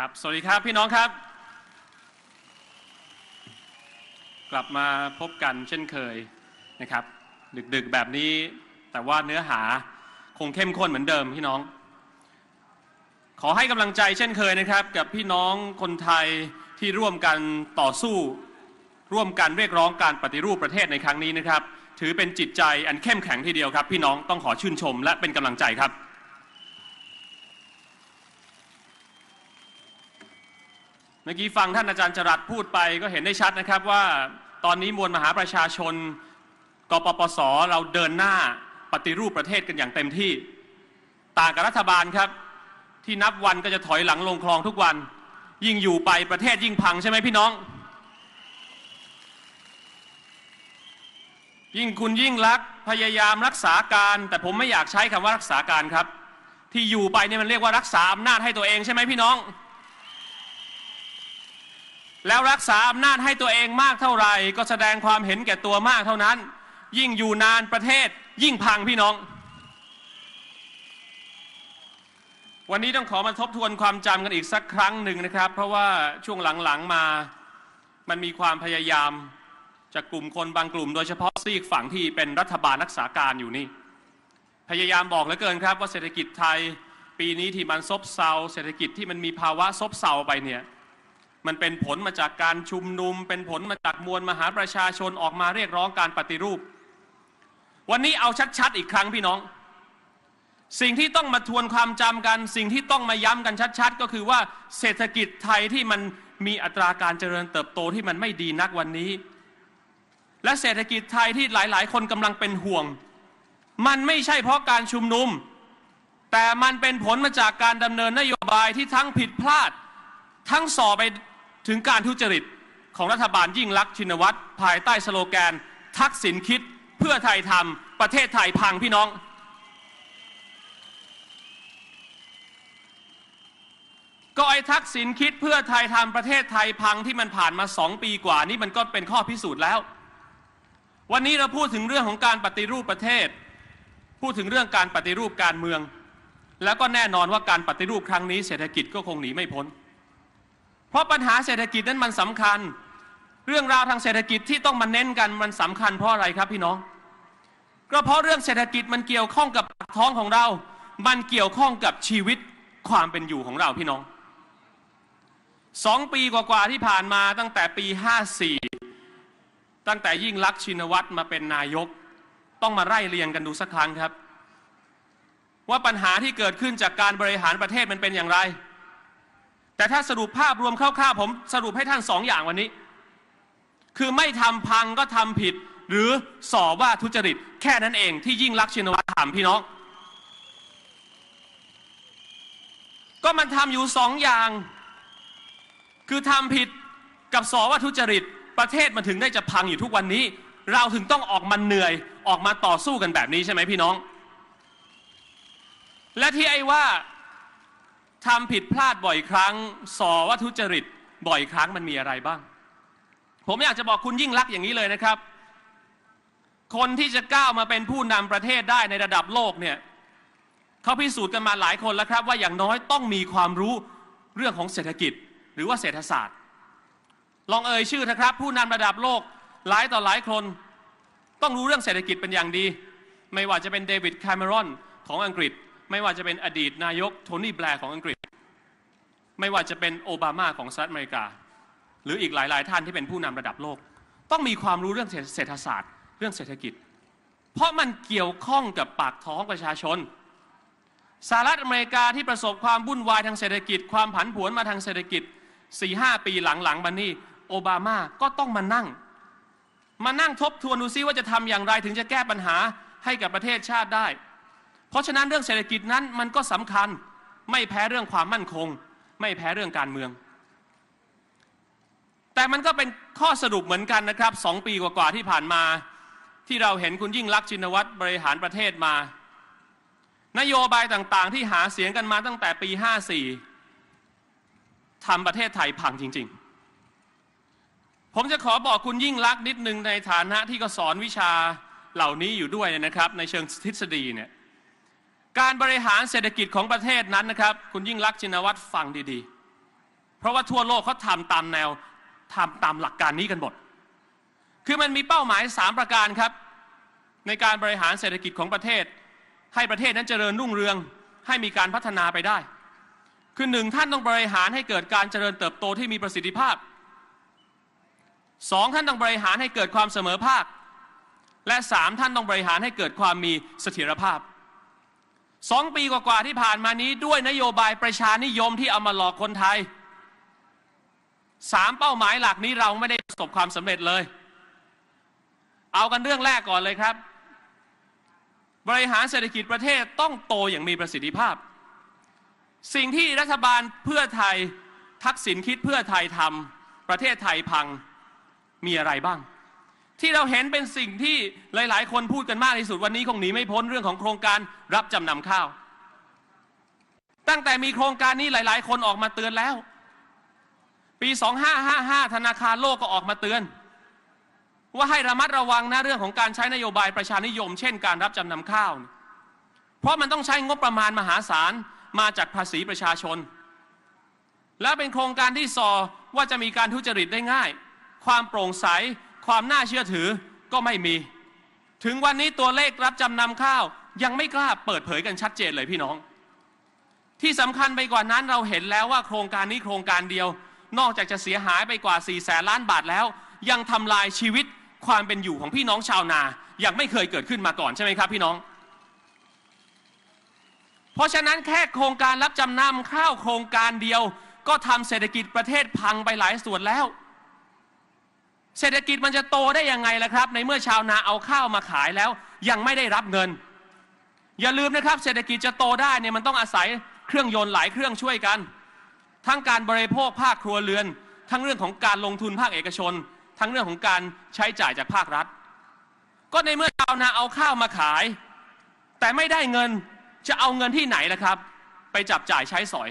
ครับ สวัสดีครับพี่น้องครับ กลับมาพบกันเช่นเคยนะครับ ดึกๆแบบนี้แต่ว่าเนื้อหาคงเข้มข้นเหมือนเดิมพี่น้อง ขอให้กำลังใจเช่นเคยนะครับ กับพี่น้องคนไทยที่ร่วมกันต่อสู้ ร่วมกันเรียกร้องการปฏิรูปประเทศในครั้งนี้นะครับ ถือเป็นจิตใจอันเข้มแข็งทีเดียวครับ พี่น้องต้องขอชื่นชมและเป็นกำลังใจครับ เมื่อกี้ฟังท่านอาจารย์จรัสพูดไปก็เห็นได้ชัดนะครับว่าตอนนี้มวลมหาประชาชนกปปสเราเดินหน้าปฏิรูปประเทศกันอย่างเต็มที่ ต่างกับรัฐบาลครับ ที่นับวันก็จะถอยหลังลงคลองทุกวัน ยิ่งอยู่ไปประเทศยิ่งพังใช่ไหมพี่น้อง ยิ่งคุณยิ่งรักพยายามรักษาการ แต่ผมไม่อยากใช้คำว่ารักษาการครับ ที่อยู่ไปเนี่ยมันเรียกว่ารักษาอำนาจให้ตัวเองใช่ไหมพี่น้อง แล้วรักษาอำนาจให้ตัวเองมากเท่าไหร่ ก็แสดงความเห็นแก่ตัวมากเท่านั้น ยิ่งอยู่นานประเทศ ยิ่งพังพี่น้อง วันนี้ต้องขอมาทบทวนความจำกันอีกสักครั้งหนึ่งนะครับ เพราะว่าช่วงหลังๆมา มันมีความพยายามจากกลุ่มคนบางกลุ่ม โดยเฉพาะซีกฝั่งที่เป็นรัฐบาลรักษาการอยู่นี่ พยายามบอกเหลือเกินครับว่าเศรษฐกิจไทย ปีนี้ที่มันซบเซาเศรษฐกิจที่มันมีภาวะซบเซาไปเนี่ย มันเป็นผลมาจากการชุมนุม เป็นผลมาจากมวลมหาประชาชนออกมาเรียกร้องการปฏิรูป วันนี้เอาชัดๆอีกครั้งพี่น้อง สิ่งที่ต้องมาทวนความจำกัน สิ่งที่ต้องมาย้ำกันชัดๆ ก็คือว่าเศรษฐกิจไทยที่มันมีอัตราการเจริญเติบโตที่มันไม่ดีนักวันนี้ และเศรษฐกิจไทยที่หลายๆ คนกำลังเป็นห่วง มันไม่ใช่เพราะการชุมนุม แต่มันเป็นผลมาจากการดำเนินนโยบายที่ทั้งผิดพลาด ทั้งส่อไป ถึงการทุจริตของรัฐบาลยิ่งลักษณ์ชินวัตรภายใต้สโลแกน ทักษิณคิดเพื่อไทยทำประเทศไทยพังพี่น้อง ก็ไอ้ทักษิณคิดเพื่อไทยทำประเทศไทยพังที่มันผ่านมาสองปีกว่านี่มันก็เป็นข้อพิสูจน์แล้ว วันนี้เราพูดถึงเรื่องของการปฏิรูปประเทศ พูดถึงเรื่องการปฏิรูปการเมือง แล้วก็แน่นอนว่าการปฏิรูปครั้งนี้เศรษฐกิจก็คงหนีไม่พ้น เพราะปัญหาเศรษฐกิจนั้นมันสำคัญ เรื่องราวทางเศรษฐกิจที่ต้องมาเน้นกันมันสำคัญเพราะอะไรครับพี่น้อง ก็เพราะเรื่องเศรษฐกิจมันเกี่ยวข้องกับปากท้องของเรา มันเกี่ยวข้องกับชีวิตความเป็นอยู่ของเราพี่น้องสองปีกว่าๆที่ผ่านมาตั้งแต่ปี 54 ตั้งแต่ยิ่งลักษณ์ชินวัตรมาเป็นนายก ต้องมาไล่เรียงกันดูสักครั้งครับ ว่าปัญหาที่เกิดขึ้นจากการบริหารประเทศมันเป็นอย่างไร แต่ถ้าสรุปภาพรวมคร่าวๆผมสรุปให้ท่านสองอย่างวันนี้ คือไม่ทำพังก็ทำผิด หรือสอบว่าทุจริต แค่นั้นเองที่ยิ่งลักษณ์ชินวัตรถามพี่น้อง ก็มันทำอยู่สองอย่าง คือทำผิดกับสอว่าทุจริต ประเทศมันถึงได้จะพังอยู่ทุกวันนี้ เราถึงต้องออกมาเหนื่อยออกมาต่อสู้กันแบบนี้ใช่ไหมพี่น้อง และที่ไอ้ว่า ทำผิดพลาดบ่อยครั้งสอว่าทุจริตบ่อยครั้งมันมีอะไรบ้าง ผมอยากจะบอกคุณยิ่งรักอย่างนี้เลยนะครับ คนที่จะก้าวมาเป็นผู้นำประเทศได้ในระดับโลกเนี่ยเขาพิสูจน์กันมาหลายคนแล้วครับ ว่าอย่างน้อยต้องมีความรู้เรื่องของเศรษฐกิจหรือว่าเศรษฐศาสตร์ ลองเอ่ยชื่อนะครับ ผู้นำระดับโลกหลายต่อหลายคน ต้องรู้เรื่องเศรษฐกิจเป็นอย่างดี ไม่ว่าจะเป็นเดวิดแคมเมรอนของอังกฤษ ไม่ว่าจะเป็นอดีตนายกโทนี่แบร์ของอังกฤษ ไม่ว่าจะเป็นโอบามาของสหรัฐอเมริกา หรืออีกหลาย ๆ ท่านที่เป็นผู้นำระดับโลก ต้องมีความรู้เรื่องเศรษฐศาสตร์ เรื่องเศรษฐกิจ เพราะมันเกี่ยวข้องกับปากท้องประชาชนสหรัฐอเมริกาที่ประสบความวุ่นวายทางเศรษฐกิจ ความผันผวนมาทางเศรษฐกิจ4-5ปีหลังๆมานี่โอบามาก็ต้องมานั่ง มานั่งทบทวนดูซิว่าจะทำอย่างไรถึงจะแก้ปัญหาให้กับประเทศชาติได้ เพราะฉะนั้นเรื่องเศรษฐกิจนั้นมันก็สำคัญไม่แพ้เรื่องความมั่นคง ไม่แพ้เรื่องการเมือง แต่มันก็เป็นข้อสรุปเหมือนกันนะครับสองปีกว่าๆที่ผ่านมา ที่เราเห็นคุณยิ่งลักษณ์ชินวัตรบริหารประเทศมา นโยบายต่างๆ ที่หาเสียงกันมาตั้งแต่ปี 54ทำประเทศไทยพังจริง ๆผมจะขอบอกคุณยิ่งลักษณ์นิดนึงในฐานะที่ก็สอนวิชาเหล่านี้อยู่ด้วยนะครับ ในเชิงทฤษฎีเนี่ย การบริหารเศรษฐกิจของประเทศนั้นนะครับ คุณยิ่งลักษณ์ชินวัตรฟังดีๆ เพราะว่าทั่วโลกเขาทำตามแนวทำตามหลักการนี้กันหมด คือมันมีเป้าหมาย 3 ประการครับ ในการบริหารเศรษฐกิจของประเทศ ให้ประเทศนั้นเจริญรุ่งเรือง ให้มีการพัฒนาไปได้ คือหนึ่งท่านต้องบริหารให้เกิดการเจริญเติบโตที่มีประสิทธิภาพสองท่านต้องบริหารให้เกิดความเสมอภาค และสามท่านต้องบริหารให้เกิดความมีเสถียรภาพ สองปีกว่าๆที่ผ่านมานี้ด้วยนโยบายประชานิยมที่เอามาหลอกคนไทยสามเป้าหมายหลักนี้เราไม่ได้ประสบความสำเร็จเลย เอากันเรื่องแรกก่อนเลยครับ บริหารเศรษฐกิจประเทศต้องโตอย่างมีประสิทธิภาพ สิ่งที่รัฐบาลเพื่อไทยทักษิณคิดเพื่อไทยทำประเทศไทยพังมีอะไรบ้าง ที่เราเห็นเป็นสิ่งที่หลาย ๆ คนพูดกันมากที่สุดวันนี้คงหนีไม่พ้นเรื่องของโครงการรับจำนำข้าว ตั้งแต่มีโครงการนี้หลาย ๆ คนออกมาเตือนแล้ว ปี 2555 ธนาคารโลกก็ออกมาเตือน ว่าให้ระมัดระวังนะเรื่องของการใช้นโยบายประชานิยม เช่นการรับจำนำข้าว เพราะมันต้องใช้งบประมาณมหาศาลมาจากภาษีประชาชน และเป็นโครงการที่สอว่าจะมีการทุจริตได้ง่าย ความโปร่งใส ความน่าเชื่อถือก็ไม่มี ถึงวันนี้ตัวเลขรับจำนำข้าว ยังไม่กล้าเปิดเผยกันชัดเจนเลยพี่น้อง ที่สำคัญไปกว่านั้นเราเห็นแล้วว่าโครงการนี้โครงการเดียว นอกจากจะเสียหายไปกว่า4แสนล้านบาทแล้ว ยังทำลายชีวิตความเป็นอยู่ของพี่น้องชาวนาอย่างไม่เคยเกิดขึ้นมาก่อนใช่ไหมครับพี่น้อง เพราะฉะนั้นแค่โครงการรับจำนำข้าวโครงการเดียว ก็ทำเศรษฐกิจประเทศพังไปหลายส่วนแล้ว เศรษฐกิจมันจะโตได้ยังไงล่ะครับ ในเมื่อชาวนาเอาข้าวมาขายแล้ว ยังไม่ได้รับเงิน อย่าลืมนะครับ เศรษฐกิจจะโตได้เนี่ยมันต้องอาศัยเครื่องยนต์หลายเครื่องช่วยกัน ทั้งการบริโภคภาคครัวเรือน ทั้งเรื่องของการลงทุนภาคเอกชน ทั้งเรื่องของการใช้จ่ายจากภาครัฐ ก็ในเมื่อชาวนาเอาข้าวมาขาย แต่ไม่ได้เงินจะเอาเงินที่ไหนล่ะครับ ไปจับจ่ายใช้สอย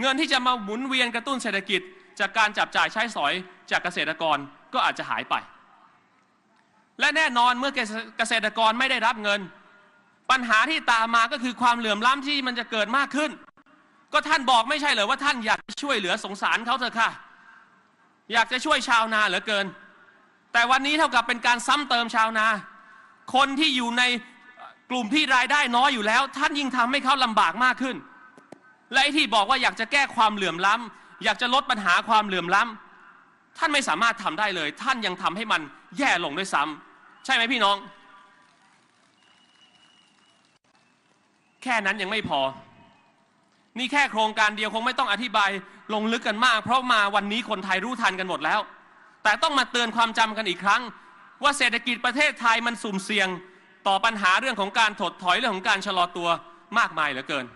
เงินที่จะมาหมุนเวียนกระตุ้นเศรษฐกิจ จากการจับจ่ายใช้สอยจากเกษตรกรก็อาจจะหายไป และแน่นอนเมื่อเกษตรกรไม่ได้รับเงิน ปัญหาที่ตามมาก็คือความเหลื่อมล้ำที่มันจะเกิดมากขึ้น ก็ท่านบอกไม่ใช่เหรอว่าท่านอยากช่วยเหลือสงสารเขาเถอะค่ะ อยากจะช่วยชาวนาเหลือเกิน แต่วันนี้เท่ากับเป็นการซ้ำเติมชาวนา คนที่อยู่ในกลุ่มที่รายได้น้อยอยู่แล้ว ท่านยิ่งทำให้เขาลำบากมากขึ้น และไอ้ที่บอกว่าอยากจะแก้ความเหลื่อมล้ำ อยากจะลดปัญหาความเหลื่อมล้ำท่านไม่สามารถทำได้เลย ท่านยังทำให้มันแย่ลงด้วยซ้ำใช่ไหมพี่น้อง แค่นั้นยังไม่พอ นี่แค่โครงการเดียวคงไม่ต้องอธิบายลงลึกกันมาก เพราะมาวันนี้คนไทยรู้ทันกันหมดแล้ว แต่ต้องมาเตือนความจำกันอีกครั้ง ว่าเศรษฐกิจประเทศไทยมันสุ่มเสี่ยง ต่อปัญหาเรื่องของการถดถอยเรื่องของการชะลอตัวมากมายเหลือเกิน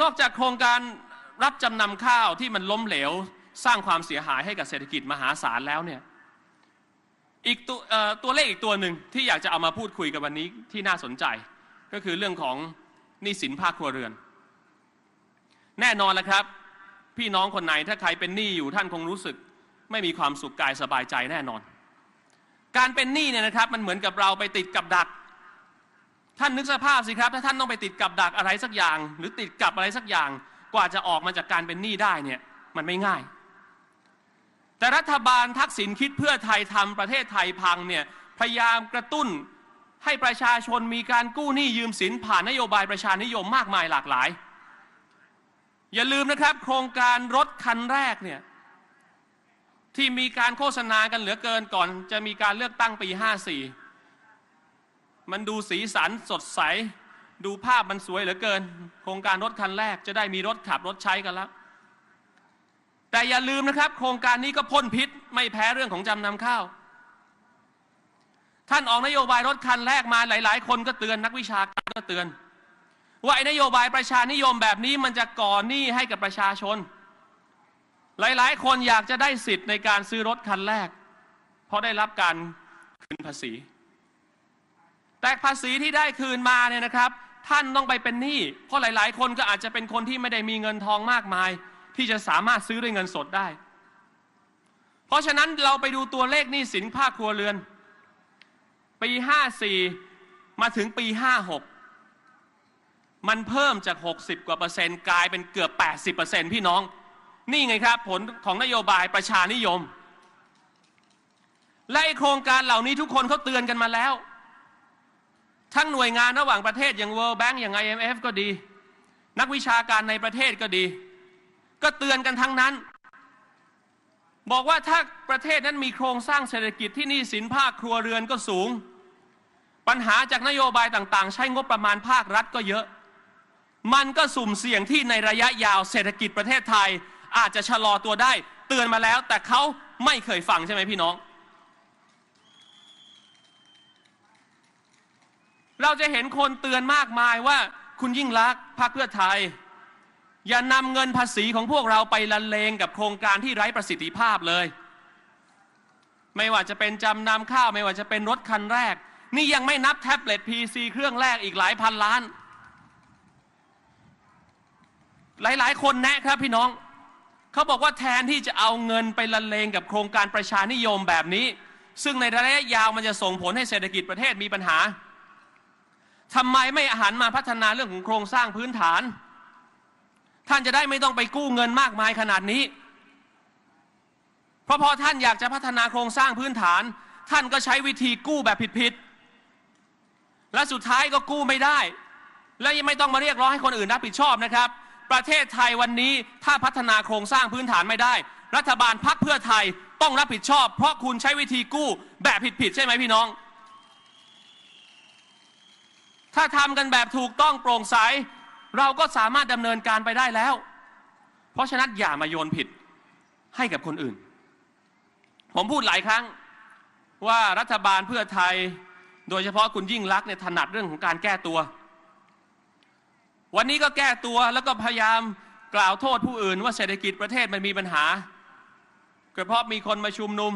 นอกจากโครงการ รับจำนำข้าวที่มันล้มเหลว สร้างความเสียหายให้กับเศรษฐกิจมหาศาลแล้วเนี่ยอีกตัวตัวเลขอีกตัวหนึ่งที่อยากจะเอามาพูดคุยกันวันนี้ที่น่าสนใจ ก็คือเรื่องของหนี้สินภาคครัวเรือน แน่นอนแล้วครับ พี่น้องคนไหนถ้าใครเป็นหนี้อยู่ท่านคงรู้สึก ไม่มีความสุขกายสบายใจแน่นอน การเป็นหนี้เนี่ยนะครับ มันเหมือนกับเราไปติดกับดัก ท่านนึกสภาพสิครับ ถ้าท่านต้องไปติดกับดักอะไรสักอย่าง หรือติดกับอะไรสักอย่าง กว่าจะออกมาจากการเป็นหนี้ได้เนี่ยมันไม่ง่าย แต่รัฐบาลทักษิณคิดเพื่อไทยทำประเทศไทยพังเนี่ยพยายามกระตุ้นให้ประชาชนมีการกู้หนี้ยืมสินผ่านนโยบายประชานิยมมากมายหลากหลาย อย่าลืมนะครับ โครงการรถคันแรกเนี่ยที่มีการโฆษณากันเหลือเกินก่อนจะมีการเลือกตั้งปี 54 มันดูสีสันสดใส ดูภาพมันสวยเหลือเกิน โครงการรถคันแรกจะได้มีรถขับรถใช้กันแล้ว แต่อย่าลืมนะครับ โครงการนี้ก็พ่นพิษไม่แพ้เรื่องของจำนำข้าว ท่านออกนโยบายรถคันแรกมาหลาย ๆ คนก็เตือนนักวิชาการก็เตือน ว่าไอ้นโยบายประชานิยมแบบนี้มันจะก่อหนี้ให้กับประชาชน หลายๆ คนอยากจะได้สิทธิ์ในการซื้อรถคันแรก เพราะได้รับการคืนภาษี แต่ภาษีที่ได้คืนมาเนี่ยนะครับ ท่านต้องไปเป็นหนี้เพราะหลาย ๆ คนก็อาจจะเป็นคนที่ไม่ได้มีเงินทองมากมาย ที่จะสามารถซื้อด้วยเงินสดได้ เพราะฉะนั้นเราไปดูตัวเลขหนี้สินภาคครัวเรือน ปี 54 มาถึงปี 56 มันเพิ่มจาก 60 กว่าเปอร์เซ็นต์กลายเป็นเกือบ 80เปอร์เซ็นต์พี่น้อง นี่ไงครับ ผลของนโยบายประชานิยม และโครงการเหล่านี้ทุกคนเขาเตือนกันมาแล้ว ทั้งหน่วยงานระหว่างประเทศอย่าง World Bank อย่าง IMF ก็ดี นักวิชาการในประเทศก็ดี ก็เตือนกันทั้งนั้น บอกว่าถ้าประเทศนั้นมีโครงสร้างเศรษฐกิจที่หนี้สินภาคครัวเรือนก็สูง ปัญหาจากนโยบายต่างๆ ใช้งบประมาณภาครัฐก็เยอะ มันก็สุ่มเสี่ยงที่ในระยะยาวเศรษฐกิจประเทศไทยอาจจะชะลอตัวได้ เตือนมาแล้วแต่เขาไม่เคยฟังใช่ไหมพี่น้อง เราจะเห็นคนเตือนมากมายว่าคุณยิ่งรักพรรคเพื่อไทย อย่านำเงินภาษีของพวกเราไปละเลงกับโครงการที่ไร้ประสิทธิภาพเลย ไม่ว่าจะเป็นจำนำข้าว ไม่ว่าจะเป็นรถคันแรก นี่ยังไม่นับแท็บเล็ต PC เครื่องแรกอีกหลายพันล้าน หลายๆ คนแนะครับพี่น้อง เขาบอกว่าแทนที่จะเอาเงินไปละเลงกับโครงการประชานิยมแบบนี้ ซึ่งในระยะยาวมันจะส่งผลให้เศรษฐกิจประเทศมีปัญหา ทำไมไม่อาหันมาพัฒนาเรื่องของโครงสร้างพื้นฐาน ท่านจะได้ไม่ต้องไปกู้เงินมากมายขนาดนี้ เพราะพอท่านอยากจะพัฒนาโครงสร้างพื้นฐาน ท่านก็ใช้วิธีกู้แบบผิดๆและสุดท้ายก็กู้ไม่ได้ และยังไม่ต้องมาเรียกร้องให้คนอื่นรับผิดชอบนะครับ ประเทศไทยวันนี้ถ้าพัฒนาโครงสร้างพื้นฐานไม่ได้ รัฐบาลพักเพื่อไทยต้องรับผิดชอบ เพราะคุณใช้วิธีกู้แบบผิดๆใช่ไหมพี่น้อง ถ้าทำกันแบบถูกต้องโปร่งใส เราก็สามารถดำเนินการไปได้แล้ว เพราะฉะนั้นอย่ามาโยนผิดให้กับคนอื่น ผมพูดหลายครั้งว่ารัฐบาลเพื่อไทย โดยเฉพาะคุณยิ่งรักษณ์เนี่ยถนัดเรื่องของการแก้ตัว วันนี้ก็แก้ตัวแล้วก็พยายามกล่าวโทษผู้อื่น ว่าเศรษฐกิจประเทศมันมีปัญหาก็เพราะมีคนมาชุมนุม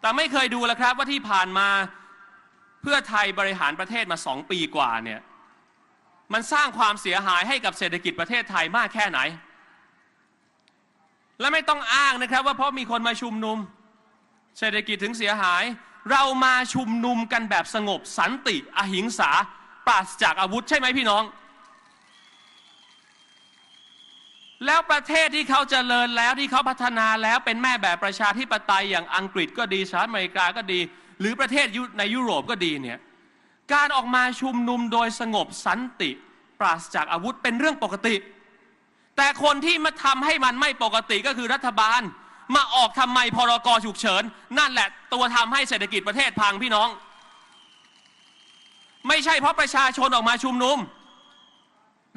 แต่ไม่เคยดูแล้วครับว่าที่ผ่านมา เพื่อไทยบริหารประเทศมาสองปีกว่าเนี่ยมันสร้างความเสียหายให้กับเศรษฐกิจประเทศไทยมากแค่ไหน และไม่ต้องอ้างนะครับว่าเพราะมีคนมาชุมนุม เศรษฐกิจถึงเสียหาย เรามาชุมนุมกันแบบสงบสันติ อหิงสา ปราศจากอาวุธใช่ไหมพี่น้อง แล้วประเทศที่เขาเจริญแล้วที่เขาพัฒนาแล้วเป็นแม่แบบประชาธิปไตยอย่างอังกฤษก็ดีสหรัฐอเมริกาก็ดี หรือประเทศในยุโรปก็ดีเนี่ยการออกมาชุมนุมโดยสงบสันติ ปราศจากอาวุธเป็นเรื่องปกติ แต่คนที่มาทำให้มันไม่ปกติก็คือรัฐบาล มาออกทำไมพรกฉุกเฉิน นั่นแหละตัวทำให้เศรษฐกิจประเทศพังพี่น้อง ไม่ใช่เพราะประชาชนออกมาชุมนุม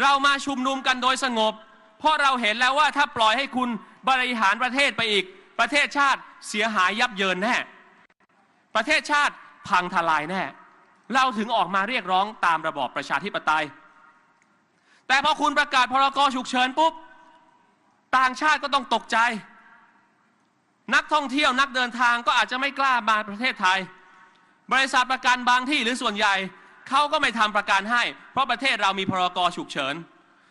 เรามาชุมนุมกันโดยสงบ เพราะเราเห็นแล้วว่าถ้าปล่อยให้คุณบริหารประเทศไปอีก ประเทศชาติเสียหายยับเยินแน่ ประเทศชาติพังทลายแน่ เราถึงออกมาเรียกร้องตามระบอบประชาธิปไตย แต่พอคุณประกาศพรกฉุกเฉินปุ๊บ ต่างชาติก็ต้องตกใจ นักท่องเที่ยวนักเดินทางก็อาจจะไม่กล้ามาประเทศไทย บริษัทประกันบางที่หรือส่วนใหญ่เขาก็ไม่ทำประกันให้ เพราะประเทศเรามีพรกฉุกเฉิน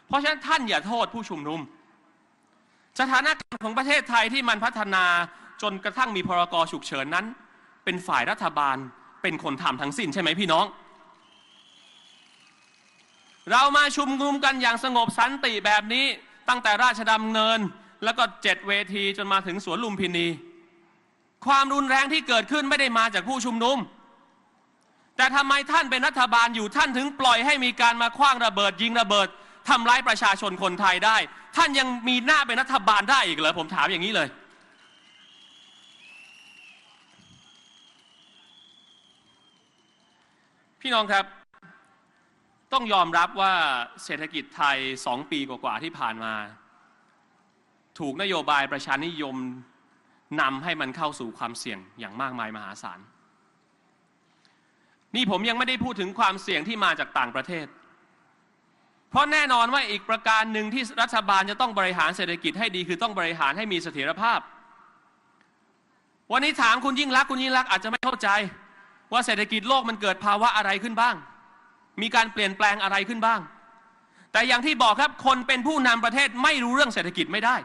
เพราะฉะนั้นท่านอย่าโทษผู้ชุมนุม สถานการณ์ของประเทศไทยที่มันพัฒนาจนกระทั่งมีพรกฉุกเฉินนั้น เป็นฝ่ายรัฐบาลเป็นคนทำทั้งสิ้นใช่ไหมพี่น้อง เรามาชุมนุมกันอย่างสงบสันติแบบนี้ตั้งแต่ราชดำเนิน แล้วก็เจ็ดเวทีจนมาถึงสวนลุมพินี ความรุนแรงที่เกิดขึ้นไม่ได้มาจากผู้ชุมนุม แต่ทำไมท่านเป็นรัฐบาลอยู่ท่านถึงปล่อยให้มีการมาคว้างระเบิดยิงระเบิดทำร้ายประชาชนคนไทยได้ ท่านยังมีหน้าเป็นรัฐบาลได้อีกเหรอผมถามอย่างนี้เลย พี่น้องครับ ต้องยอมรับว่าเศรษฐกิจไทยสองปีกว่าๆที่ผ่านมา ถูกนโยบายประชานิยมนำให้มันเข้าสู่ความเสี่ยงอย่างมากมายมหาศาล นี่ผมยังไม่ได้พูดถึงความเสี่ยงที่มาจากต่างประเทศ เพราะแน่นอนว่าอีกประการหนึ่งที่รัฐบาลจะต้องบริหารเศรษฐกิจให้ดีคือต้องบริหารให้มีเสถียรภาพ วันนี้ถามคุณยิ่งรักคุณยิ่งรักอาจจะไม่เข้าใจ ว่าเศรษฐกิจโลกมันเกิดภาวะอะไรขึ้นบ้าง มีการเปลี่ยนแปลงอะไรขึ้นบ้าง แต่อย่างที่บอกครับคนเป็นผู้นำประเทศไม่รู้เรื่องเศรษฐกิจไม่ได้